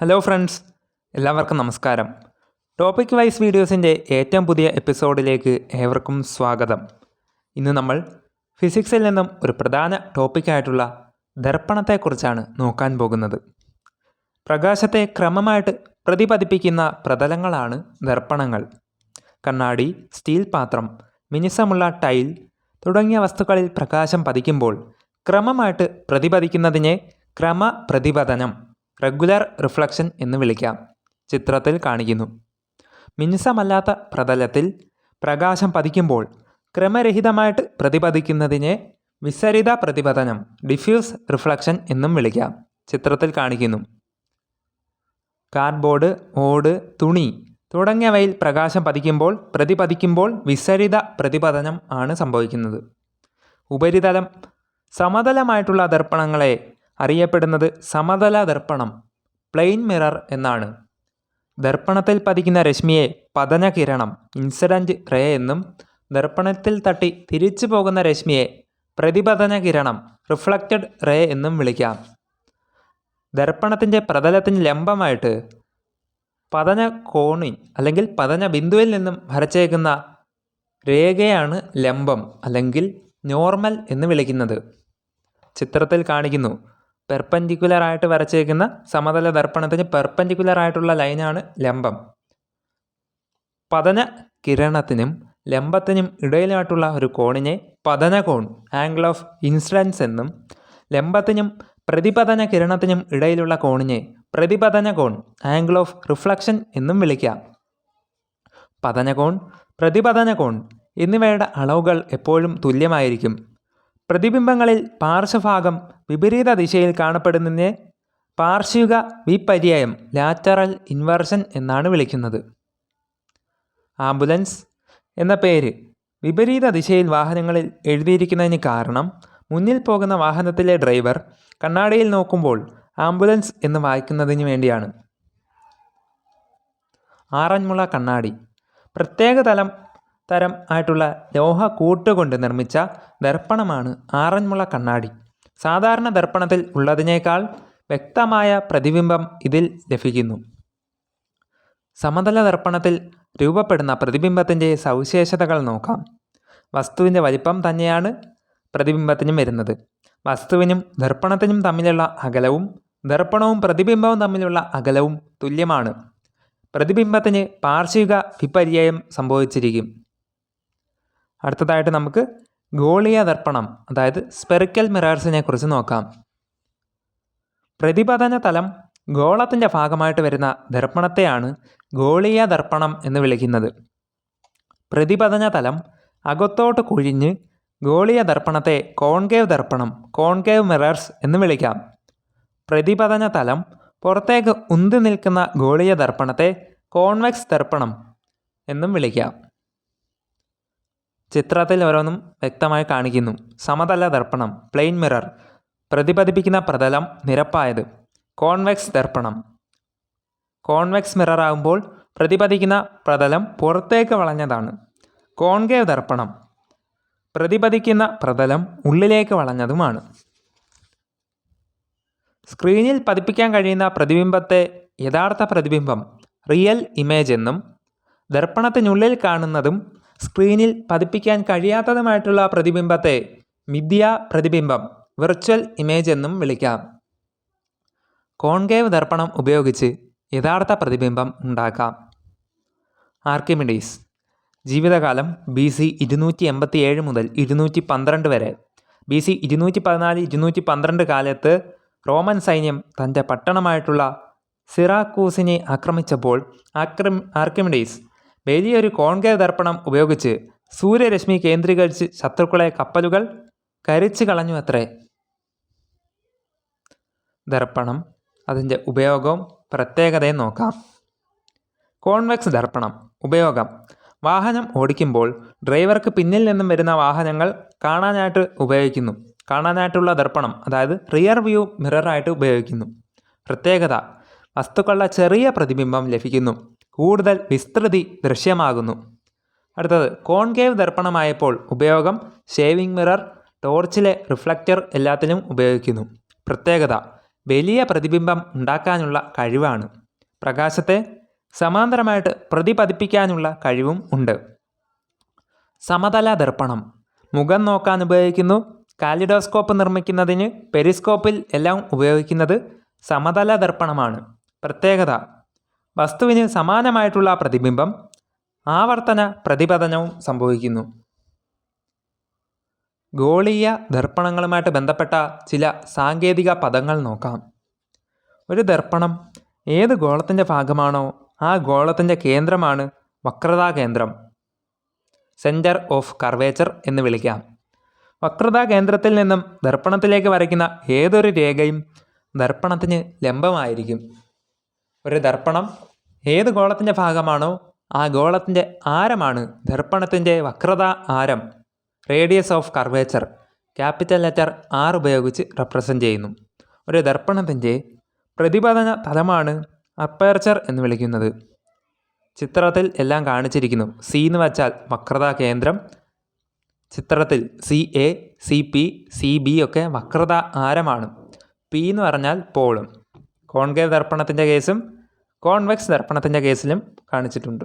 Hello friends എല്ലാവർക്കും നമസ്കാരം. Topic wise വീഡിയോസിന്റെ ഏറ്റവും പുതിയ എപ്പിസോഡിലേക്ക് ഏവർക്കും സ്വാഗതം. ഇന്ന് നമ്മൾ ഫിസിക്സിൽ നിന്നും ഒരു പ്രധാന ടോപ്പിക്കായിട്ടുള്ള ദർപ്പണത്തെക്കുറിച്ചാണ് നോക്കാൻ പോകുന്നത്. പ്രകാശത്തെ ക്രമമായിട്ട് പ്രതിപതിപ്പിക്കുന്ന പ്രതലങ്ങളാണ് ദർപ്പണങ്ങൾ. കണ്ണാടി സ്റ്റീൽ പാത്രം മിനുസമുള്ള ടൈൽ തുടങ്ങിയ വസ്തുക്കളിൽ പ്രകാശം പതിക്കുമ്പോൾ ക്രമമായിട്ട് പ്രതിപതിക്കുന്നതിനെ ക്രമപ്രതിപതനം റെഗുലർ റിഫ്ലക്ഷൻ എന്ന് വിളിക്കാം. ചിത്രത്തിൽ കാണിക്കുന്നു. മിനുസമല്ലാത്ത പ്രതലത്തിൽ പ്രകാശം പതിക്കുമ്പോൾ ക്രമരഹിതമായിട്ട് പ്രതിപതിക്കുന്നതിനെ വിസരിത പ്രതിപതനം ഡിഫ്യൂസ് റിഫ്ലക്ഷൻ എന്നും വിളിക്കാം. ചിത്രത്തിൽ കാണിക്കുന്നു. കാർഡ്ബോർഡ് ഓട് തുണി തുടങ്ങിയവയിൽ പ്രകാശം പതിക്കുമ്പോൾ പ്രതിപതിക്കുമ്പോൾ വിസരിത പ്രതിപതനം ആണ് സംഭവിക്കുന്നത്. ഉപരിതലം സമതലമായിട്ടുള്ള ദർപ്പണങ്ങളെ അറിയപ്പെടുന്നത് സമതല ദർപ്പണം പ്ലെയിൻ മിറർ എന്നാണ്. ദർപ്പണത്തിൽ പതിക്കുന്ന രശ്മിയെ പതനകിരണം ഇൻസിഡന്റ് റേ എന്നും ദർപ്പണത്തിൽ തട്ടി തിരിച്ചു പോകുന്ന രശ്മിയെ പ്രതിപതന കിരണം റിഫ്ലക്റ്റഡ് റേ എന്നും വിളിക്കാം. ദർപ്പണത്തിന്റെ പ്രതലത്തിന് ലംബമായിട്ട് പതന കോണി അല്ലെങ്കിൽ പതന ബിന്ദുവിൽ നിന്നും വരച്ചേക്കുന്ന രേഖയാണ് ലംബം അല്ലെങ്കിൽ നോർമൽ എന്ന് വിളിക്കുന്നത്. ചിത്രത്തിൽ കാണിക്കുന്നു. പെർപ്പൻഡിക്കുലർ ആയിട്ട് വരച്ചേക്കുന്ന സമതല ദർപ്പണത്തിന് പെർപ്പൻഡിക്കുലർ ആയിട്ടുള്ള ലൈനാണ് ലംബം. പതന കിരണത്തിനും ലംബത്തിനും ഇടയിലായിട്ടുള്ള ഒരു കോണിനെ പതന കോൺ ആംഗിൾ ഓഫ് ഇൻസിഡൻസ് എന്നും ലംബത്തിനും പ്രതിപതന കിരണത്തിനും ഇടയിലുള്ള കോണിനെ പ്രതിപതന കോൺ ആംഗിൾ ഓഫ് റിഫ്ലക്ഷൻ എന്നും വിളിക്കാം. പതനകോൺ പ്രതിപതന കോൺ എന്നിവയുടെ അളവുകൾ എപ്പോഴും തുല്യമായിരിക്കും. പ്രതിബിംബങ്ങളിൽ പാർശ്വഭാഗം വിപരീത ദിശയിൽ കാണപ്പെടുന്നതിനെ പാർശ്വിക വിപര്യായം ലാറ്ററൽ ഇൻവേർഷൻ എന്നാണ് വിളിക്കുന്നത്. ആംബുലൻസ് എന്ന പേര് വിപരീത ദിശയിൽ വാഹനങ്ങളിൽ എഴുതിയിരിക്കുന്നതിന് കാരണം മുന്നിൽ പോകുന്ന വാഹനത്തിലെ ഡ്രൈവർ കണ്ണാടിയിൽ നോക്കുമ്പോൾ ആംബുലൻസ് എന്ന് വായിക്കുന്നതിന് വേണ്ടിയാണ്. ആറന്മുള കണ്ണാടി. പ്രത്യേക തലം തരം ആയിട്ടുള്ള ലോഹ കൂട്ടുകൊണ്ട് നിർമ്മിച്ച ദർപ്പണമാണ് ആറന്മുള കണ്ണാടി. സാധാരണ ദർപ്പണത്തിൽ ഉള്ളതിനേക്കാൾ വ്യക്തമായ പ്രതിബിംബം ഇതിൽ ലഭിക്കുന്നു. സമതല ദർപ്പണത്തിൽ രൂപപ്പെടുന്ന പ്രതിബിംബത്തിന്റെ സവിശേഷതകൾ നോക്കാം. വസ്തുവിന്റെ വലിപ്പം തന്നെയാണ് പ്രതിബിംബത്തിനും വരുന്നത്. വസ്തുവിനും ദർപ്പണത്തിനും തമ്മിലുള്ള അകലവും ദർപ്പണവും പ്രതിബിംബവും തമ്മിലുള്ള അകലവും തുല്യമാണ്. പ്രതിബിംബത്തിന് പാർശ്വിക വിപര്യായം സംഭവിച്ചിരിക്കും. അടുത്തതായിട്ട് നമുക്ക് ഗോളിയ ദർപ്പണം അതായത് സ്പെറിക്കൽ മിറേഴ്സിനെ കുറിച്ച് നോക്കാം. പ്രതിപതന തലം ഗോളത്തിന്റെ ഭാഗമായിട്ട് വരുന്ന ദർപ്പണത്തെയാണ് ഗോളിയ ദർപ്പണം എന്ന് വിളിക്കുന്നത്. പ്രതിപതന തലം അകത്തോട്ട് കുഴിഞ്ഞ് ഗോളിയ ദർപ്പണത്തെ കോൺകേവ് ദർപ്പണം കോൺകേവ് മിറേഴ്സ് എന്ന് വിളിക്കാം. പ്രതിപതന തലം പുറത്തേക്ക് ഉന്തി നിൽക്കുന്ന ഗോളിയ ദർപ്പണത്തെ കോൺവെക്സ് ദർപ്പണം എന്നും വിളിക്കാം. ചിത്രത്തിൽ ഓരോന്നും വ്യക്തമായി കാണിക്കുന്നു. സമതല ദർപ്പണം പ്ലെയിൻ മിറർ പ്രതിപതിപ്പിക്കുന്ന പ്രതലം നിരപ്പായത് കോൺവെക്സ് ദർപ്പണം. കോൺവെക്സ് മിറർ ആകുമ്പോൾ പ്രതിപതിക്കുന്ന പ്രതലം പുറത്തേക്ക് വളഞ്ഞതാണ്. കോൺകേവ് ദർപ്പണം പ്രതിപതിക്കുന്ന പ്രതലം ഉള്ളിലേക്ക് വളഞ്ഞതുമാണ്. സ്ക്രീനിൽ പതിപ്പിക്കാൻ കഴിയുന്ന പ്രതിബിംബത്തെ യഥാർത്ഥ പ്രതിബിംബം റിയൽ ഇമേജ് എന്നും ദർപ്പണത്തിനുള്ളിൽ കാണുന്നതും സ്ക്രീനിൽ പതിപ്പിക്കാൻ കഴിയാത്തതുമായിട്ടുള്ള പ്രതിബിംബത്തെ മിഥ്യ പ്രതിബിംബം വിർച്വൽ ഇമേജ് എന്നും വിളിക്കാം. കോൺകേവ് ദർപ്പണം ഉപയോഗിച്ച് യഥാർത്ഥ പ്രതിബിംബം ഉണ്ടാക്കാം. ആർക്കിമിഡീസ്. ജീവിതകാലം ബി സി ഇരുന്നൂറ്റി എൺപത്തി ഏഴ് മുതൽ ഇരുന്നൂറ്റി പന്ത്രണ്ട് വരെ. ബി സി ഇരുന്നൂറ്റി പതിനാല് ഇരുന്നൂറ്റി പന്ത്രണ്ട് കാലത്ത് റോമൻ സൈന്യം തന്റെ പട്ടണമായിട്ടുള്ള സിറാക്കൂസിനെ ആക്രമിച്ചപ്പോൾ ആക്രമി ആർക്കിമിഡീസ് വലിയൊരു കോൺകേവ് ദർപ്പണം ഉപയോഗിച്ച് സൂര്യരശ്മി കേന്ദ്രീകരിച്ച് ശത്രുക്കളെ കപ്പലുകൾ കരിച്ചു കളഞ്ഞു അത്രേ. ദർപ്പണം അതിന്റെ ഉപയോഗവും പ്രത്യേകതയും നോക്കാം. കോൺവെക്സ് ദർപ്പണം ഉപയോഗം. വാഹനം ഓടിക്കുമ്പോൾ ഡ്രൈവർക്ക് പിന്നിൽ നിന്നും വരുന്ന വാഹനങ്ങൾ കാണാനായിട്ട് ഉപയോഗിക്കുന്നു. കാണാനായിട്ടുള്ള ദർപ്പണം അതായത് റിയർ വ്യൂ മിററായിട്ട് ഉപയോഗിക്കുന്നു. പ്രത്യേകത വസ്തുക്കളുടെ ചെറിയ പ്രതിബിംബം ലഭിക്കുന്നു. കൂടുതൽ വിസ്തൃതി ദൃശ്യമാകുന്നു. അടുത്തത് കോൺകേവ് ദർപ്പണമായപ്പോൾ ഉപയോഗം ഷേവിംഗ് മിറർ ടോർച്ചിലെ റിഫ്ലക്റ്റർ എല്ലാത്തിലും ഉപയോഗിക്കുന്നു. പ്രത്യേകത വലിയ പ്രതിബിംബം ഉണ്ടാക്കാനുള്ള കഴിവാണ്. പ്രകാശത്തെ സമാന്തരമായിട്ട് പ്രതിപതിപ്പിക്കാനുള്ള കഴിവും ഉണ്ട്. സമതല ദർപ്പണം മുഖം നോക്കാൻ ഉപയോഗിക്കുന്നു കാലിഡോസ്കോപ്പ് നിർമ്മിക്കുന്നതിന് പെരിസ്കോപ്പിൽ എല്ലാം ഉപയോഗിക്കുന്നത് സമതല ദർപ്പണമാണ്. പ്രത്യേകത വസ്തുവിന് സമാനമായിട്ടുള്ള പ്രതിബിംബം ആവർത്തന പ്രതിപതനവും സംഭവിക്കുന്നു. ഗോളീയ ദർപ്പണങ്ങളുമായിട്ട് ബന്ധപ്പെട്ട ചില സാങ്കേതിക പദങ്ങൾ നോക്കാം. ഒരു ദർപ്പണം ഏത് ഗോളത്തിന്റെ ഭാഗമാണോ ആ ഗോളത്തിന്റെ കേന്ദ്രമാണ് വക്രതാ കേന്ദ്രം സെന്റർ ഓഫ് കർവേച്ചർ എന്ന് വിളിക്കാം. വക്രതാ കേന്ദ്രത്തിൽ നിന്നും ദർപ്പണത്തിലേക്ക് വരയ്ക്കുന്ന ഏതൊരു രേഖയും ദർപ്പണത്തിന് ലംബമായിരിക്കും. ഒരു ദർപ്പണം ഏത് ഗോളത്തിന്റെ ഭാഗമാണോ ആ ഗോളത്തിന്റെ ആരമാണ് ദർപ്പണത്തിന്റെ വക്രത ആരം? Radius of curvature capital letter R ഉപയോഗിച്ച് റെപ്രസെന്റ് ചെയ്യുന്നു. ഒരു ദർപ്പണത്തിന്റെ പ്രതിപതന തലമാണ് അപ്പേർച്ചർ എന്ന് വിളിക്കുന്നത്. ചിത്രത്തിൽ എല്ലാം കാണിച്ചിരിക്കുന്നു. സി എന്ന് വച്ചാൽ വക്രതാ കേന്ദ്രം. ചിത്രത്തിൽ C A C P C B ഒക്കെ വക്രത ആരമാണ്. പി എന്ന് പറഞ്ഞാൽ പോളും. കോൺകേവ് ദർപ്പണത്തിന്റെ കേസും കോൺവെക്സ് ദർപ്പണത്തിന്റെ കേസിലും കാണിച്ചിട്ടുണ്ട്.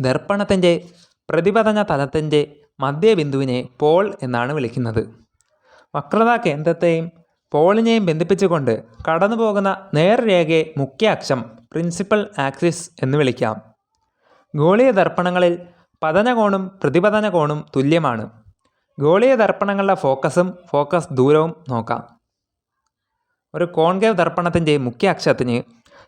ദർപ്പണത്തിന്റെ പ്രതിപതന തലത്തിന്റെ മധ്യബിന്ദുവിനെ പോൾ എന്നാണ് വിളിക്കുന്നത്. വക്രതാ കേന്ദ്രത്തെയും പോളിനെയും ബന്ധിപ്പിച്ചുകൊണ്ട് കടന്നു പോകുന്ന നേർരേഖയെ മുഖ്യ അക്ഷം പ്രിൻസിപ്പൽ ആക്സിസ് എന്ന് വിളിക്കാം. ഗോളീയ ദർപ്പണങ്ങളിൽ പതനകോണും പ്രതിപതന കോണും തുല്യമാണ്. ഗോളീയ ദർപ്പണങ്ങളുടെ ഫോക്കസും ഫോക്കസ് ദൂരവും നോക്കാം. ഒരു കോൺകേവ് ദർപ്പണത്തിന്റെ മുഖ്യ അക്ഷത്തിന്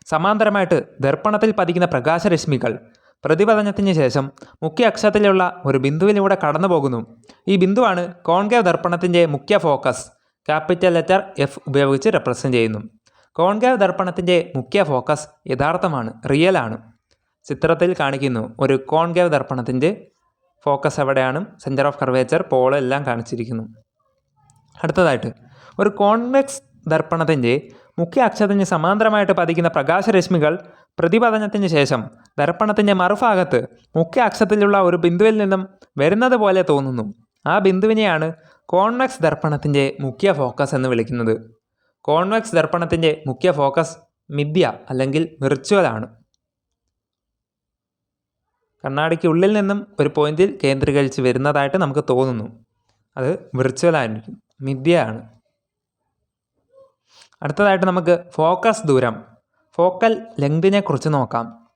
സമാന്തരമായിട്ട് ദർപ്പണത്തിൽ പതിക്കുന്ന പ്രകാശരശ്മികൾ പ്രതിപതനത്തിന് ശേഷം മുഖ്യ അക്ഷത്തിലുള്ള ഒരു ബിന്ദുവിലൂടെ കടന്നു പോകുന്നു ഈ ബിന്ദുവാണ് കോൺകേവ് ദർപ്പണത്തിന്റെ മുഖ്യ ഫോക്കസ്. ക്യാപിറ്റൽ ലെറ്റർ എഫ് ഉപയോഗിച്ച് റെപ്രസെന്റ് ചെയ്യുന്നു. കോൺകേവ് ദർപ്പണത്തിന്റെ മുഖ്യ ഫോക്കസ് യഥാർത്ഥമാണ് റിയലാണ് ചിത്രത്തിൽ കാണിക്കുന്നു ഒരു കോൺകേവ് ദർപ്പണത്തിന്റെ ഫോക്കസ് എവിടെയാണ്? സെന്റർ ഓഫ് കർവേച്ചർ പോൾ എല്ലാം കാണിച്ചിരിക്കുന്നു. അടുത്തതായിട്ട് ഒരു കോൺവെക്സ് ദർപ്പണത്തിന്റെ മുഖ്യ അക്ഷത്തിന് സമാന്തരമായിട്ട് പതിക്കുന്ന പ്രകാശരശ്മികൾ പ്രതിപതനത്തിന് ശേഷം ദർപ്പണത്തിന്റെ മറുഭാഗത്ത് മുഖ്യ അക്ഷത്തിലുള്ള ഒരു ബിന്ദുവിൽ നിന്നും വരുന്നത് പോലെ തോന്നുന്നു. ആ ബിന്ദുവിനെയാണ് കോൺവെക്സ് ദർപ്പണത്തിന്റെ മുഖ്യ ഫോക്കസ് എന്ന് വിളിക്കുന്നത്. കോൺവെക്സ് ദർപ്പണത്തിന്റെ മുഖ്യ ഫോക്കസ് മിഥ്യ അല്ലെങ്കിൽ വിർച്വൽ ആണ് കണ്ണാടിക്ക് ഉള്ളിൽ നിന്നും ഒരു പോയിന്റിൽ കേന്ദ്രീകരിച്ച് വരുന്നതായിട്ട് നമുക്ക് തോന്നുന്നു. അത് വിർച്വൽ ആയിരിക്കും മിഥ്യയാണ് അടുത്തതായിട്ട് നമുക്ക് ഫോക്കസ് ദൂരം. ഫോക്കൽ ലെങ്തിനെ കുറിച്ച് നോക്കാം.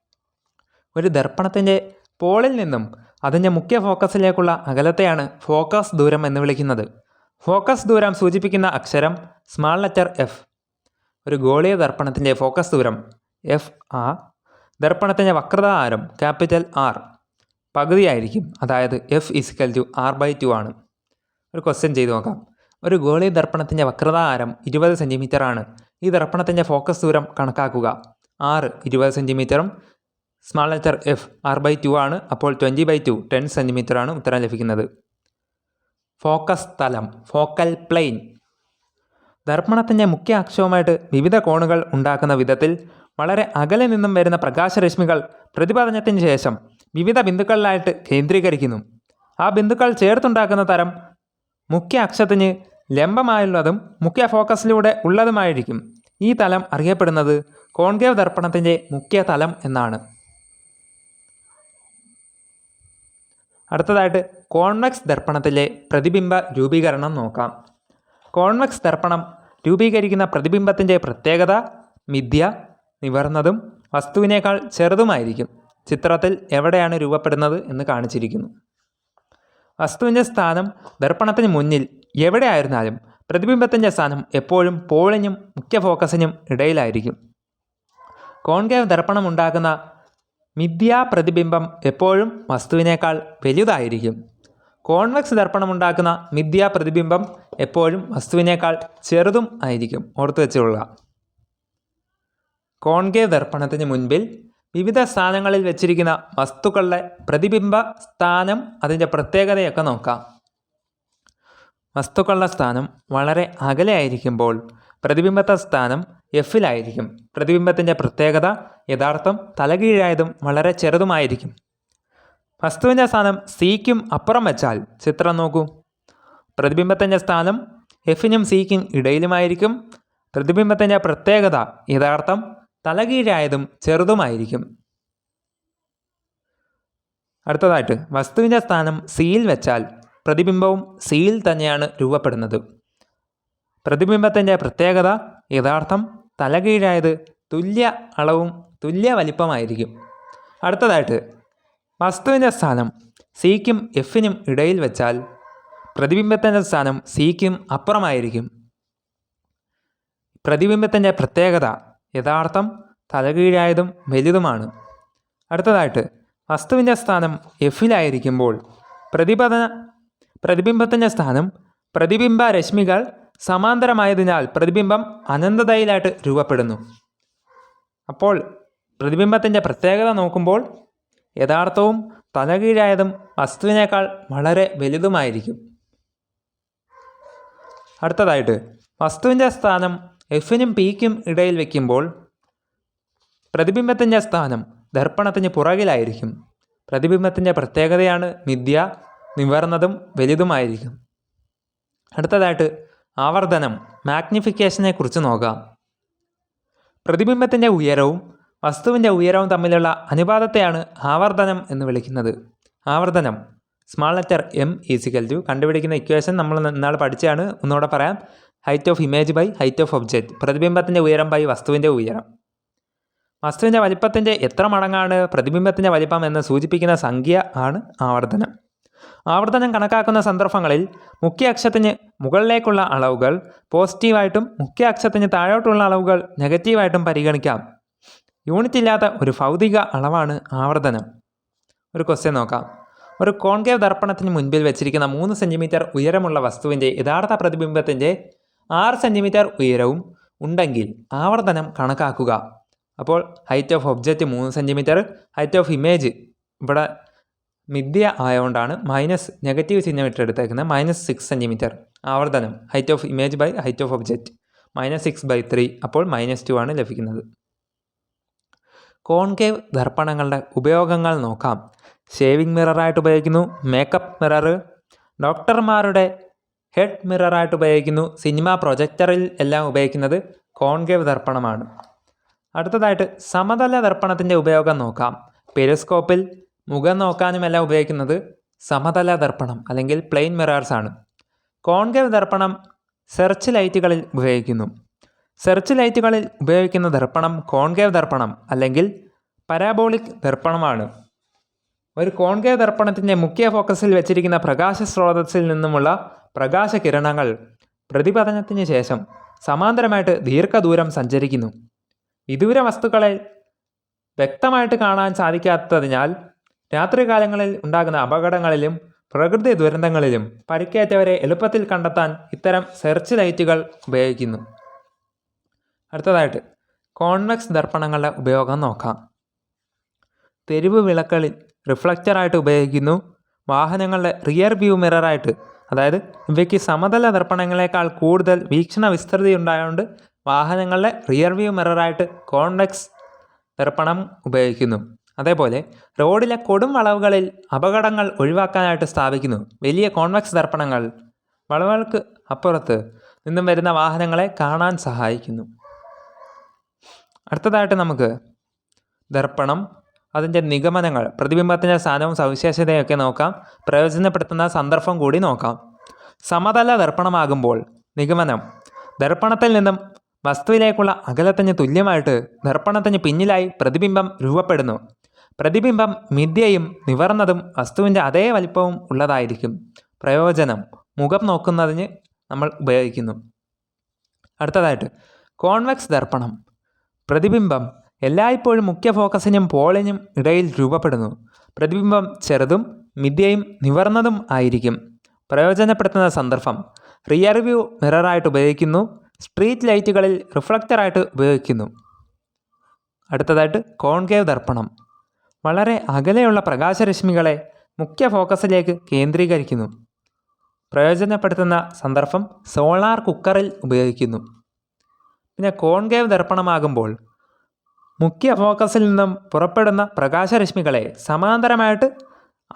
ഒരു ദർപ്പണത്തിന്റെ പോളിൽ നിന്നും അതിന്റെ മുഖ്യ ഫോക്കസിലേക്കുള്ള അകലത്തെയാണ് ഫോക്കസ് ദൂരം എന്ന് വിളിക്കുന്നത്. ഫോക്കസ് ദൂരം സൂചിപ്പിക്കുന്ന അക്ഷരം സ്മാൾ ലെറ്റർ എഫ്. ഒരു ഗോളീയ ദർപ്പണത്തിന്റെ ഫോക്കസ് ദൂരം എഫ് ആ. ദർപ്പണത്തിന്റെ വക്രത ആരം ക്യാപിറ്റൽ ആർ. പകുതിയായിരിക്കും. അതായത് F is equal to R by two ആണ്. ഒരു ക്വസ്റ്റ്യൻ ചെയ്തു നോക്കാം. ഒരു ഗോളി ദർപ്പണത്തിന്റെ വക്രത ആരം ഇരുപത് സെന്റിമീറ്റർ ആണ് ഈ ദർപ്പണത്തിന്റെ ഫോക്കസ് ദൂരം കണക്കാക്കുക. ആറ് ഇരുപത് സെന്റിമീറ്ററും small letter F R by two ആണ്. അപ്പോൾ twenty by two ten centimetre ആണ് ഉത്തരം ലഭിക്കുന്നത്. ഫോക്കസ് തലം ഫോക്കൽ പ്ലെയിൻ. ദർപ്പണത്തിന്റെ മുഖ്യ അക്ഷവുമായിട്ട് വിവിധ കോണുകൾ ഉണ്ടാക്കുന്ന വിധത്തിൽ വളരെ അകലെ നിന്നും വരുന്ന പ്രകാശരശ്മികൾ പ്രതിപതനത്തിന് ശേഷം വിവിധ ബിന്ദുക്കളിലായിട്ട് കേന്ദ്രീകരിക്കുന്നു. ആ ബിന്ദുക്കൾ ചേർത്തുണ്ടാക്കുന്ന തരം മുഖ്യ അക്ഷത്തിന് ലംബമായുള്ളതും മുഖ്യ ഫോക്കസിലൂടെ ഉള്ളതുമായിരിക്കും. ഈ തലം അറിയപ്പെടുന്നത് കോൺകേവ് ദർപ്പണത്തിന്റെ മുഖ്യ തലം എന്നാണ്. അടുത്തതായിട്ട് കോൺവെക്സ് ദർപ്പണത്തിലെ പ്രതിബിംബ രൂപീകരണം നോക്കാം. കോൺവെക്സ് ദർപ്പണം രൂപീകരിക്കുന്ന പ്രതിബിംബത്തിന്റെ പ്രത്യേകത മിഥ്യ നിവർന്നതും വസ്തുവിനേക്കാൾ ചെറുതുമായിരിക്കും. ചിത്രത്തിൽ എവിടെയാണ് രൂപപ്പെടുന്നത് എന്ന് കാണിച്ചിരിക്കുന്നു. വസ്തുവിന്റെ സ്ഥാനം ദർപ്പണത്തിന് മുന്നിൽ എവിടെയായിരുന്നാലും പ്രതിബിംബത്തിന്റെ സ്ഥാനം എപ്പോഴും പോളിനും മുഖ്യ ഫോക്കസിനും ഇടയിലായിരിക്കും. കോൺകേവ് ദർപ്പണം ഉണ്ടാക്കുന്ന മിഥ്യാ പ്രതിബിംബം എപ്പോഴും വസ്തുവിനേക്കാൾ വലുതായിരിക്കും. കോൺവെക്സ് ദർപ്പണം ഉണ്ടാക്കുന്ന മിഥ്യാ പ്രതിബിംബം എപ്പോഴും വസ്തുവിനേക്കാൾ ചെറുതും ആയിരിക്കും. ഓർത്തു വെച്ചുകൊള്ളുക കോൺകേവ് ദർപ്പണത്തിന് മുൻപിൽ വിവിധ സ്ഥാനങ്ങളിൽ വെച്ചിരിക്കുന്ന വസ്തുക്കളുടെ പ്രതിബിംബ സ്ഥാനം അതിന്റെ പ്രത്യേകതയൊക്കെ നോക്കാം. വസ്തുക്കളുടെ സ്ഥാനം വളരെ അകലെ ആയിരിക്കുമ്പോൾ പ്രതിബിംബത്തെ സ്ഥാനം എഫിലായിരിക്കും പ്രതിബിംബത്തിന്റെ പ്രത്യേകത യഥാർത്ഥം തലകീഴായതും വളരെ ചെറുതുമായിരിക്കും. വസ്തുവിന്റെ സ്ഥാനം സിക്കും അപ്പുറം വെച്ചാൽ ചിത്രം നോക്കൂ. പ്രതിബിംബത്തിന്റെ സ്ഥാനം എഫിനും സിക്കും ഇടയിലുമായിരിക്കും. പ്രതിബിംബത്തിന്റെ പ്രത്യേകത യഥാർത്ഥം തലകീഴായതും ചെറുതുമായിരിക്കും. അടുത്തതായിട്ട് വസ്തുവിന്റെ സ്ഥാനം സിയിൽ വെച്ചാൽ പ്രതിബിംബവും സിയിൽ തന്നെയാണ് രൂപപ്പെടുന്നത്. പ്രതിബിംബത്തിന്റെ പ്രത്യേകത യഥാർത്ഥം തലകീഴായത് തുല്യ അളവും തുല്യ വലിപ്പമായിരിക്കും. അടുത്തതായിട്ട് വസ്തുവിന്റെ സ്ഥാനം സിക്കും എഫിനും ഇടയിൽ വെച്ചാൽ പ്രതിബിംബത്തിന്റെ സ്ഥാനം സിക്കും അപ്പുറമായിരിക്കും. പ്രതിബിംബത്തിന്റെ പ്രത്യേകത യഥാർത്ഥം തലകീഴായതും വലുതുമാണ്. അടുത്തതായിട്ട് വസ്തുവിന്റെ സ്ഥാനം എഫിലായിരിക്കുമ്പോൾ പ്രതിപതന പ്രതിബിംബത്തിന്റെ സ്ഥാനം പ്രതിബിംബ രശ്മികൾ സമാന്തരമായതിനാൽ പ്രതിബിംബം അനന്തതയിലായിട്ട് രൂപപ്പെടുന്നു. അപ്പോൾ പ്രതിബിംബത്തിന്റെ പ്രത്യേകത നോക്കുമ്പോൾ യഥാർത്ഥവും തലകീഴായതും വസ്തുവിനേക്കാൾ വളരെ വലുതുമായിരിക്കും. അടുത്തതായിട്ട് വസ്തുവിന്റെ സ്ഥാനം എഫിനും പിക്കും ഇടയിൽ വയ്ക്കുമ്പോൾ പ്രതിബിംബത്തിന്റെ സ്ഥാനം ദർപ്പണത്തിന് പുറകിലായിരിക്കും. പ്രതിബിംബത്തിന്റെ പ്രത്യേകതയാണ് മിഥ്യ നിവർന്നതും വലുതുമായിരിക്കും. അടുത്തതായിട്ട് ആവർത്തനം മാഗ്നിഫിക്കേഷനെ കുറിച്ച് നോക്കാം. പ്രതിബിംബത്തിന്റെ ഉയരവും വസ്തുവിന്റെ ഉയരവും തമ്മിലുള്ള അനുപാതത്തെയാണ് ആവർത്തനം എന്ന് വിളിക്കുന്നത്. ആവർത്തനം small letter M is equal to. കണ്ടുപിടിക്കുന്ന ഇക്വേഷൻ നമ്മൾ ഇന്നാൾ പഠിച്ചാണ് ഒന്നുകൂടെ പറയാം. Height of image by height of object പ്രതിബിംബത്തിന്റെ ഉയരം ബൈ വസ്തുവിന്റെ ഉയരം. വസ്തുവിന്റെ വലിപ്പത്തിന്റെ എത്ര മടങ്ങാണ് പ്രതിബിംബത്തിന്റെ വലിപ്പം എന്ന് സൂചിപ്പിക്കുന്ന സംഖ്യ ആണ് ആവർത്തനം. ആവർത്തനം കണക്കാക്കുന്ന സന്ദർഭങ്ങളിൽ മുഖ്യ അക്ഷത്തിന് മുകളിലേക്കുള്ള അളവുകൾ പോസിറ്റീവായിട്ടും മുഖ്യ അക്ഷത്തിന് താഴോട്ടുള്ള അളവുകൾ നെഗറ്റീവായിട്ടും പരിഗണിക്കാം. യൂണിറ്റ് ഇല്ലാത്ത ഒരു ഭൗതിക അളവാണ് ആവർത്തനം. ഒരു ക്വസ്റ്റ്യൻ നോക്കാം. ഒരു കോൺകേവ് ദർപ്പണത്തിന് മുൻപിൽ വെച്ചിരിക്കുന്ന മൂന്ന് സെന്റിമീറ്റർ ഉയരമുള്ള വസ്തുവിന്റെ യഥാർത്ഥ പ്രതിബിംബത്തിന്റെ ആറ് സെന്റിമീറ്റർ ഉയരവും ഉണ്ടെങ്കിൽ ആവർത്തനം കണക്കാക്കുക. അപ്പോൾ ഹൈറ്റ് ഓഫ് ഒബ്ജക്റ്റ് മൂന്ന് സെന്റിമീറ്റർ ഹൈറ്റ് ഓഫ് ഇമേജ് ഇവിടെ മിഥ്യ ആയതുകൊണ്ടാണ് മൈനസ് നെഗറ്റീവ് ചിഹ്നം ഇട്ടെടുത്തേക്കുന്നത് മൈനസ് സിക്സ് സെന്റിമീറ്റർ ആവർത്തനം height of image by height of object minus six by three അപ്പോൾ മൈനസ് ടു ആണ് ലഭിക്കുന്നത്. കോൺകേവ് ദർപ്പണങ്ങളുടെ ഉപയോഗങ്ങൾ നോക്കാം. ഷേവിംഗ് മിററായിട്ട് ഉപയോഗിക്കുന്നു. മേക്കപ്പ് മിറർ ഡോക്ടർമാരുടെ ഹെഡ് മിററായിട്ട് ഉപയോഗിക്കുന്നു. സിനിമ പ്രൊജക്ടറിൽ എല്ലാം ഉപയോഗിക്കുന്നത് കോൺകേവ് ദർപ്പണമാണ്. അടുത്തതായിട്ട് സമതല ദർപ്പണത്തിന്റെ ഉപയോഗം നോക്കാം. പെരിസ്കോപ്പിൽ മുഖം നോക്കാനും എല്ലാം ഉപയോഗിക്കുന്നത് സമതല ദർപ്പണം അല്ലെങ്കിൽ പ്ലെയിൻ മിറേഴ്സ് ആണ്. കോൺകേവ് ദർപ്പണം സെർച്ച് ലൈറ്റുകളിൽ ഉപയോഗിക്കുന്നു. സെർച്ച് ലൈറ്റുകളിൽ ഉപയോഗിക്കുന്ന ദർപ്പണം കോൺകേവ് ദർപ്പണം അല്ലെങ്കിൽ പരാബോളിക് ദർപ്പണമാണ്. ഒരു കോൺകേവ് ദർപ്പണത്തിന്റെ മുഖ്യ ഫോക്കസിൽ വെച്ചിരിക്കുന്ന പ്രകാശ സ്രോതസ്സിൽ നിന്നുമുള്ള പ്രകാശകിരണങ്ങൾ പ്രതിപതനത്തിന് ശേഷം സമാന്തരമായിട്ട് ദീർഘദൂരം സഞ്ചരിക്കുന്നു. വിദൂര വസ്തുക്കളെ വ്യക്തമായിട്ട് കാണാൻ സാധിക്കാത്തതിനാൽ രാത്രികാലങ്ങളിൽ ഉണ്ടാകുന്ന അപകടങ്ങളിലും പ്രകൃതി ദുരന്തങ്ങളിലും പരിക്കേറ്റവരെ എളുപ്പത്തിൽ കണ്ടെത്താൻ ഇത്തരം സെർച്ച് ലൈറ്റുകൾ ഉപയോഗിക്കുന്നു. അടുത്തതായിട്ട് കോൺവെക്സ് ദർപ്പണങ്ങളുടെ ഉപയോഗം നോക്കാം. തെരുവ് വിളക്കളിൽ റിഫ്ലക്റ്ററായിട്ട് ഉപയോഗിക്കുന്നു. വാഹനങ്ങളുടെ റിയർ വ്യൂ മിററായിട്ട് അതായത് ഇവയ്ക്ക് സമതല ദർപ്പണങ്ങളെക്കാൾ കൂടുതൽ വീക്ഷണ വിസ്തൃതി ഉണ്ടായതുകൊണ്ട് വാഹനങ്ങളുടെ റിയർ വ്യൂ മിററായിട്ട് കോൺവെക്സ് ദർപ്പണം ഉപയോഗിക്കുന്നു. അതേപോലെ റോഡിലെ കൊടും വളവുകളിൽ അപകടങ്ങൾ ഒഴിവാക്കാനായിട്ട് സ്ഥാപിക്കുന്നു. വലിയ കോൺവെക്സ് ദർപ്പണങ്ങൾ വളവുകൾക്ക് അപ്പുറത്ത് നിന്നും വരുന്ന വാഹനങ്ങളെ കാണാൻ സഹായിക്കുന്നു. അടുത്തതായിട്ട് നമുക്ക് ദർപ്പണം അതിന്റെ നിഗമനങ്ങൾ പ്രതിബിംബത്തിന്റെ സ്ഥാനവും സവിശേഷതയൊക്കെ നോക്കാം. പ്രയോജനപ്പെടുത്തുന്ന സന്ദർഭം കൂടി നോക്കാം. സമതല ദർപ്പണമാകുമ്പോൾ നിഗമനം. ദർപ്പണത്തിൽ നിന്നും വസ്തുവിലേക്കുള്ള അകലത്തിന് തുല്യമായിട്ട് ദർപ്പണത്തിന് പിന്നിലായി പ്രതിബിംബം രൂപപ്പെടുന്നു. പ്രതിബിംബം മിഥ്യയും നിവർന്നതും വസ്തുവിന്റെ അതേ വലിപ്പവും ഉള്ളതായിരിക്കും. പ്രയോജനം. മുഖം നോക്കുന്നതിന് നമ്മൾ ഉപയോഗിക്കുന്നു. അടുത്തതായിട്ട് കോൺവെക്സ് ദർപ്പണം. പ്രതിബിംബം എല്ലായ്പ്പോഴും മുഖ്യ ഫോക്കസിനും പോളിനും ഇടയിൽ രൂപപ്പെടുന്നു. പ്രതിബിംബം ചെറുതും മിഥ്യയും നിവർന്നതും ആയിരിക്കും. പ്രയോജനപ്പെടുത്തുന്ന സന്ദർഭം. റിയർ വ്യൂ മിററായിട്ട് ഉപയോഗിക്കുന്നു. സ്ട്രീറ്റ് ലൈറ്റുകളിൽ റിഫ്ലക്റ്ററായിട്ട് ഉപയോഗിക്കുന്നു. അടുത്തതായിട്ട് കോൺകേവ് ദർപ്പണം. വളരെ അകലെയുള്ള പ്രകാശരശ്മികളെ മുഖ്യ ഫോക്കസിലേക്ക് കേന്ദ്രീകരിക്കുന്നു. പ്രയോജനപ്പെടുത്തുന്ന സന്ദർഭം സോളാർ കുക്കറിൽ ഉപയോഗിക്കുന്നു. പിന്നെ കോൺകേവ് ദർപ്പണമാകുമ്പോൾ മുഖ്യ ഫോക്കസിൽ നിന്നും പുറപ്പെടുന്ന പ്രകാശരശ്മികളെ സമാന്തരമായിട്ട്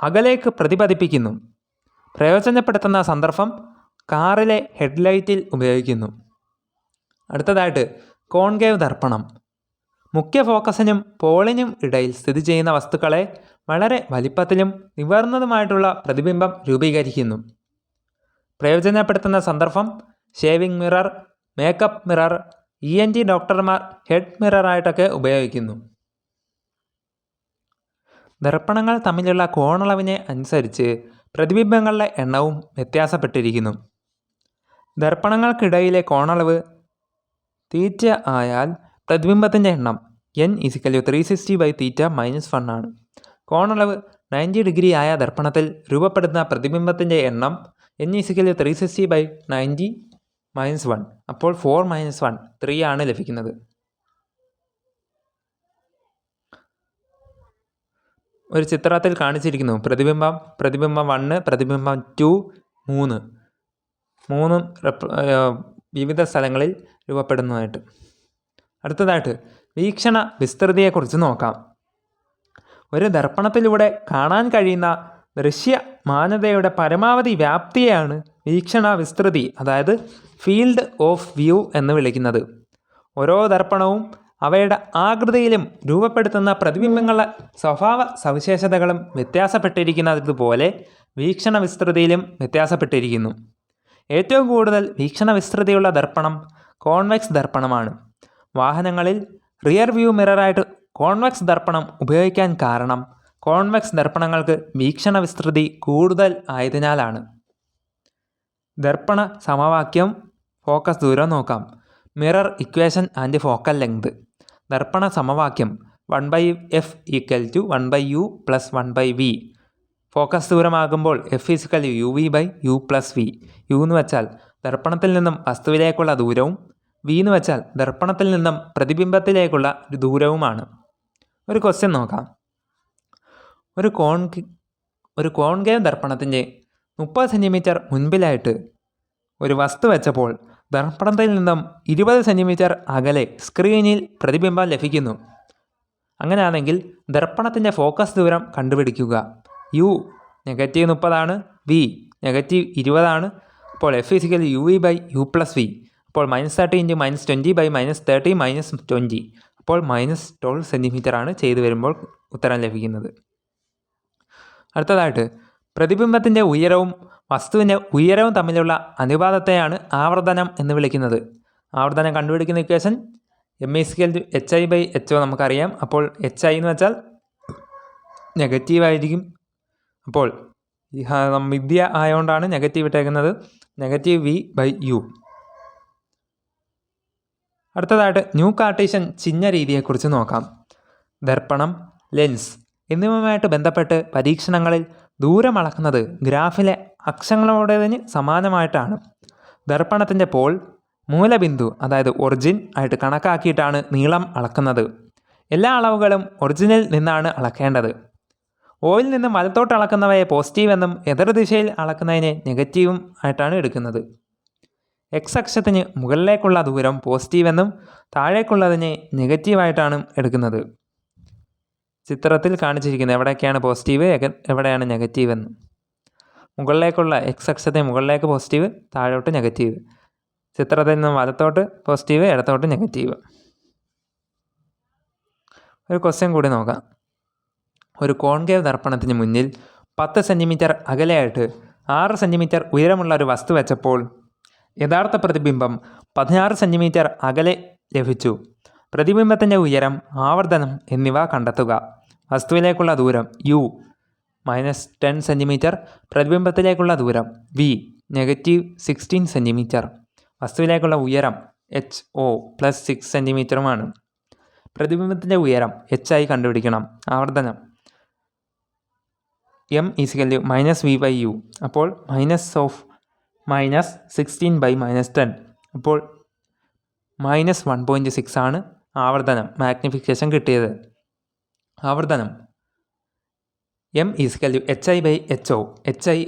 അകലേക്ക് പ്രതിപതിപ്പിക്കുന്നു. പ്രയോജനപ്പെടുത്തുന്ന സന്ദർഭം കാറിലെ ഹെഡ്ലൈറ്റിൽ ഉപയോഗിക്കുന്നു. അടുത്തതായിട്ട് കോൺകേവ് ദർപ്പണം. മുഖ്യ ഫോക്കസിനും പോളിനും ഇടയിൽ സ്ഥിതി ചെയ്യുന്ന വസ്തുക്കളെ വളരെ വലിപ്പത്തിലും നിവർന്നതുമായിട്ടുള്ള പ്രതിബിംബം രൂപീകരിക്കുന്നു. പ്രയോജനപ്പെടുത്തുന്ന സന്ദർഭം shaving mirror makeup mirror E N T ഡോക്ടർമാർ ഹെഡ് മിററായിട്ടൊക്കെ ഉപയോഗിക്കുന്നു. ദർപ്പണങ്ങൾ തമ്മിലുള്ള കോണളവിനെ അനുസരിച്ച് പ്രതിബിംബങ്ങളുടെ എണ്ണവും വ്യത്യാസപ്പെട്ടിരിക്കുന്നു. ദർപ്പണങ്ങൾക്കിടയിലെ കോണളവ് തീറ്റ ആയാൽ പ്രതിബിംബത്തിന്റെ എണ്ണം N is equal three sixty by theta minus one ആണ്. കോണളവ് നയന്റി ഡിഗ്രി ആയ ദർപ്പണത്തിൽ രൂപപ്പെടുന്ന പ്രതിബിംബത്തിന്റെ എണ്ണം N is equal three sixty by ninety minus one അപ്പോൾ ഫോർ മൈനസ് വൺ ത്രീ ആണ് ലഭിക്കുന്നത്. ഒരു ചിത്രത്തിൽ കാണിച്ചിരിക്കുന്നു. പ്രതിബിംബം പ്രതിബിംബം വണ്ണ് പ്രതിബിംബം ടു മൂന്ന്. മൂന്നും വിവിധ സ്ഥലങ്ങളിൽ രൂപപ്പെടുന്നതായിട്ട്. അടുത്തതായിട്ട് വീക്ഷണ വിസ്തൃതിയെക്കുറിച്ച് നോക്കാം. ഒരു ദർപ്പണത്തിലൂടെ കാണാൻ കഴിയുന്ന ദൃശ്യ മാനതയുടെ പരമാവധി വ്യാപ്തിയെയാണ് വീക്ഷണ വിസ്തൃതി അതായത് ഫീൽഡ് ഓഫ് വ്യൂ എന്ന് വിളിക്കുന്നത്. ഓരോ ദർപ്പണവും അവയുടെ ആകൃതിയിലും രൂപപ്പെടുത്തുന്ന പ്രതിബിംബങ്ങളുടെ സ്വഭാവ സവിശേഷതകളും വ്യത്യാസപ്പെട്ടിരിക്കുന്നതുപോലെ വീക്ഷണ വിസ്തൃതിയിലും വ്യത്യാസപ്പെട്ടിരിക്കുന്നു. ഏറ്റവും കൂടുതൽ വീക്ഷണ വിസ്തൃതിയുള്ള ദർപ്പണം കോൺവെക്സ് ദർപ്പണമാണ്. വാഹനങ്ങളിൽ റിയർ വ്യൂ മിററായിട്ട് കോൺവെക്സ് ദർപ്പണം ഉപയോഗിക്കാൻ കാരണം കോൺവെക്സ് ദർപ്പണങ്ങൾക്ക് വീക്ഷണ വിസ്തൃതി കൂടുതൽ ആയതിനാലാണ്. ദർപ്പണ സമവാക്യം ഫോക്കസ് ദൂരം നോക്കാം. Mirror equation and focal length. ദർപ്പണ സമവാക്യം one by F equal to one by U plus one by V. Focus ദൂരമാകുമ്പോൾ F is equal U V by U plus V. U എന്ന് വെച്ചാൽ ദർപ്പണത്തിൽ നിന്നും വസ്തുവിലേക്കുള്ള ദൂരവും വി എന്ന് വെച്ചാൽ ദർപ്പണത്തിൽ നിന്നും പ്രതിബിംബത്തിലേക്കുള്ള ദൂരവുമാണ്. ഒരു ക്വസ്റ്റ്യൻ നോക്കാം. ഒരു കോൺ ഒരു കോൺകേവ് ദർപ്പണത്തിന്റെ മുപ്പത് സെന്റിമീറ്റർ മുൻപിലായിട്ട് ഒരു വസ്തു വെച്ചപ്പോൾ ദർപ്പണത്തിൽ നിന്നും ഇരുപത് സെന്റിമീറ്റർ അകലെ സ്ക്രീനിൽ പ്രതിബിംബം ലഭിക്കുന്നു. അങ്ങനെയാണെങ്കിൽ ദർപ്പണത്തിന്റെ ഫോക്കസ് ദൂരം കണ്ടുപിടിക്കുക. യു നെഗറ്റീവ് മുപ്പതാണ് വി നെഗറ്റീവ് ഇരുപതാണ് അപ്പോൾ F is equal U V by U plus V അപ്പോൾ minus thirty into minus twenty by minus thirty minus twenty അപ്പോൾ മൈനസ് ട്വൽവ് സെന്റിമീറ്റർ ആണ് ചെയ്തു വരുമ്പോൾ ഉത്തരം ലഭിക്കുന്നത്. അടുത്തതായിട്ട് പ്രതിബിംബത്തിന്റെ ഉയരവും വസ്തുവിന്റെ ഉയരവും തമ്മിലുള്ള അനുപാതത്തെയാണ് ആവർത്തനം എന്ന് വിളിക്കുന്നത്. ആവർത്തനം കണ്ടുപിടിക്കുന്ന equation M is equal H I by H O നമുക്കറിയാം. അപ്പോൾ എച്ച് ഐ എന്ന് വെച്ചാൽ നെഗറ്റീവായിരിക്കും അപ്പോൾ വിദ്യ ആയതുകൊണ്ടാണ് നെഗറ്റീവ് ഇട്ടേക്കുന്നത്. നെഗറ്റീവ് വി ബൈ യു അടുത്തതായിട്ട് ന്യൂ കാർട്ടീഷ്യൻ ചിഹ്ന രീതിയെക്കുറിച്ച് നോക്കാം. ദർപ്പണം ലെൻസ് എന്നിവയുമായിട്ട് ബന്ധപ്പെട്ട് പരീക്ഷണങ്ങളിൽ ദൂരം അളക്കുന്നത് ഗ്രാഫിലെ അക്ഷങ്ങളോടതിന് സമാനമായിട്ടാണ്. ദർപ്പണത്തിന്റെ പോൾ മൂലബിന്ദു അതായത് ഒറിജിൻ ആയിട്ട് കണക്കാക്കിയിട്ടാണ് നീളം അളക്കുന്നത്. എല്ലാ അളവുകളും ഒറിജിനിൽ നിന്നാണ് അളക്കേണ്ടത്. ഓയിൽ നിന്നും വലത്തോട്ട് അളക്കുന്നവയെ പോസിറ്റീവ് എന്നും എതിർദിശയിൽ അളക്കുന്നതിനെ നെഗറ്റീവും ആയിട്ടാണ് എടുക്കുന്നത്. എക്സ് അക്ഷത്തിന് മുകളിലേക്കുള്ള ദൂരം പോസിറ്റീവ് എന്നും താഴേക്കുള്ളതിനെ നെഗറ്റീവായിട്ടാണ് എടുക്കുന്നത്. ചിത്രത്തിൽ കാണിച്ചിരിക്കുന്നത് എവിടെയൊക്കെയാണ് പോസിറ്റീവ് എവിടെയാണ് നെഗറ്റീവ് എന്ന്. മുകളിലേക്കുള്ള എക്സ് അക്ഷത്തെ മുകളിലേക്ക് പോസിറ്റീവ് താഴോട്ട് നെഗറ്റീവ്. ചിത്രത്തിൽ നിന്നും വലത്തോട്ട് പോസിറ്റീവ് ഇടത്തോട്ട് നെഗറ്റീവ്. ഒരു ക്വസ്റ്റ്യൻ കൂടി നോക്കാം. ഒരു കോൺകേവ് ദർപ്പണത്തിന് മുന്നിൽ പത്ത് സെന്റിമീറ്റർ അകലെയായിട്ട് ആറ് സെന്റിമീറ്റർ ഉയരമുള്ള ഒരു വസ്തു വെച്ചപ്പോൾ യഥാർത്ഥ പ്രതിബിംബം പതിനാറ് സെന്റിമീറ്റർ അകലെ ലഭിച്ചു. പ്രതിബിംബത്തിന്റെ ഉയരം ആവർത്തനം എന്നിവ കണ്ടെത്തുക. വസ്തുവിലേക്കുള്ള ദൂരം യു മൈനസ് ടെൻ സെന്റിമീറ്റർ പ്രതിബിംബത്തിലേക്കുള്ള ദൂരം വി നെഗറ്റീവ് സിക്സ്റ്റീൻ സെന്റിമീറ്റർ വസ്തുവിലേക്കുള്ള ഉയരം എച്ച് ഒ പ്ലസ് സിക്സ് സെന്റിമീറ്ററുമാണ് പ്രതിബിംബത്തിന്റെ ഉയരം എച്ച് ആയി കണ്ടുപിടിക്കണം. ആവർത്തനം. M is equal minus V by U അപ്പോൾ minus of minus sixteen by minus ten അപ്പോൾ മൈനസ് വൺ പോയിന്റ് സിക്സ് ആണ് ആവർത്തനം മാഗ്നിഫിക്കേഷൻ കിട്ടിയത്. ആവർത്തനം. M is equal H I by H O H I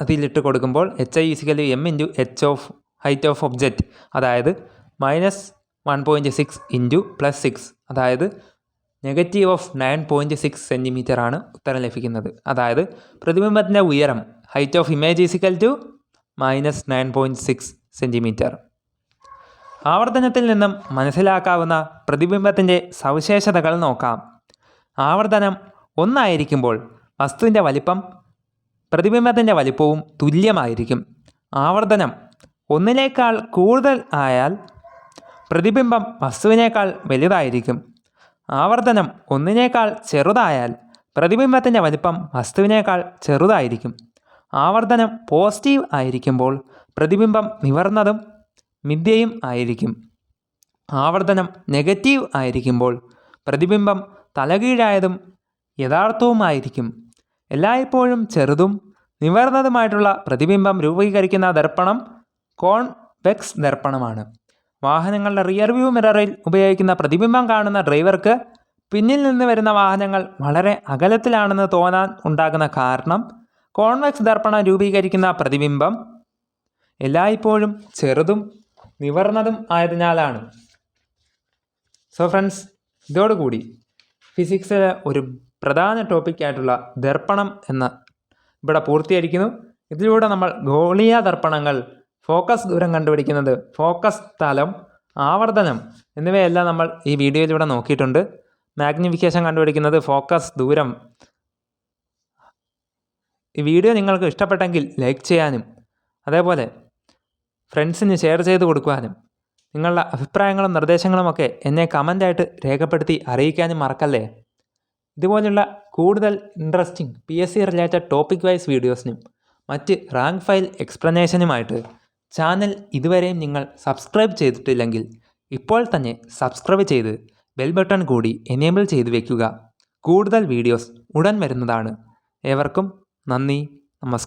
അതിലിട്ട് കൊടുക്കുമ്പോൾ H I is equal M into H of height of object അതായത് minus one point six into plus six അതായത് negative of nine point six centimetre ആണ് ഉത്തരം ലഭിക്കുന്നത്. അതായത് പ്രതിബിംബത്തിന്റെ ഉയരം height of image is equal to minus nine point six centimetre ആവർത്തനത്തിൽ നിന്നും മനസ്സിലാക്കാവുന്ന പ്രതിബിംബത്തിന്റെ സവിശേഷതകൾ നോക്കാം. ആവർത്തനം ഒന്നായിരിക്കുമ്പോൾ വസ്തുവിന്റെ വലിപ്പം പ്രതിബിംബത്തിന്റെ വലിപ്പവും തുല്യമായിരിക്കും. ആവർത്തനം ഒന്നിനേക്കാൾ കൂടുതൽ ആയാൽ പ്രതിബിംബം വസ്തുവിനേക്കാൾ വലുതായിരിക്കും. ആവർത്തനം ഒന്നിനേക്കാൾ ചെറുതായാൽ പ്രതിബിംബത്തിന്റെ വലിപ്പം വസ്തുവിനേക്കാൾ ചെറുതായിരിക്കും. ആവർത്തനം പോസിറ്റീവ് ആയിരിക്കുമ്പോൾ പ്രതിബിംബം നിവർന്നതും മിഥ്യയും ആയിരിക്കും. ആവർത്തനം നെഗറ്റീവ് ആയിരിക്കുമ്പോൾ പ്രതിബിംബം തലകീഴായതും യഥാർത്ഥവുമായിരിക്കും. എല്ലായ്പ്പോഴും ചെറുതും നിവർന്നതുമായിട്ടുള്ള പ്രതിബിംബം രൂപീകരിക്കുന്ന ദർപ്പണം കോൺവെക്സ് ദർപ്പണമാണ്. വാഹനങ്ങളുടെ റിയർ വ്യൂ മിററിൽ ഉപയോഗിക്കുന്ന പ്രതിബിംബം കാണുന്ന ഡ്രൈവർക്ക് പിന്നിൽ നിന്ന് വരുന്ന വാഹനങ്ങൾ വളരെ അകലത്തിലാണെന്ന് തോന്നാൻ ഉണ്ടാകുന്ന കാരണം കോൺവെക്സ് ദർപ്പണം രൂപീകരിക്കുന്ന പ്രതിബിംബം എല്ലായ്പ്പോഴും ചെറുതും നിവർന്നതും ആയതിനാലാണ്. സോ ഫ്രണ്ട്സ് ഇതോടുകൂടി ഫിസിക്സിലെ ഒരു പ്രധാന ടോപ്പിക്കായിട്ടുള്ള ദർപ്പണം എന്ന ഇവിടെ പൂർത്തീകരിക്കുന്നു. ഇതിലൂടെ നമ്മൾ ഗോളിയ ദർപ്പണങ്ങൾ ഫോക്കസ് ദൂരം കണ്ടുപിടിക്കുന്നത് ഫോക്കസ് തലം ആവർത്തനം എന്നിവയെല്ലാം നമ്മൾ ഈ വീഡിയോയിലൂടെ നോക്കിയിട്ടുണ്ട്. മാഗ്നിഫിക്കേഷൻ കണ്ടുപിടിക്കുന്നത് ഫോക്കസ് ദൂരം. ഈ വീഡിയോ നിങ്ങൾക്ക് ഇഷ്ടപ്പെട്ടെങ്കിൽ ലൈക്ക് ചെയ്യാനും അതേപോലെ ഫ്രണ്ട്സിന് ഷെയർ ചെയ്ത് കൊടുക്കുവാനും നിങ്ങളുടെ അഭിപ്രായങ്ങളും നിർദ്ദേശങ്ങളുമൊക്കെ എന്നെ കമന്റായിട്ട് രേഖപ്പെടുത്തി അറിയിക്കാനും മറക്കല്ലേ? ഇതുപോലുള്ള കൂടുതൽ interesting P S C related topic wise വീഡിയോസിനും മറ്റ് റാങ്ക് ഫയൽ എക്സ്പ്ലനേഷനുമായിട്ട് ചാനൽ ഇതുവരെയും നിങ്ങൾ സബ്സ്ക്രൈബ് ചെയ്തിട്ടില്ലെങ്കിൽ ഇപ്പോൾ തന്നെ സബ്സ്ക്രൈബ് ചെയ്ത് ബെൽ ബട്ടൺ കൂടി എനേബിൾ ചെയ്ത് വയ്ക്കുക കൂടുതൽ വീഡിയോസ് ഉടൻ വരുന്നതാണ്. ഏവർക്കും നന്ദി നമസ്കാരം.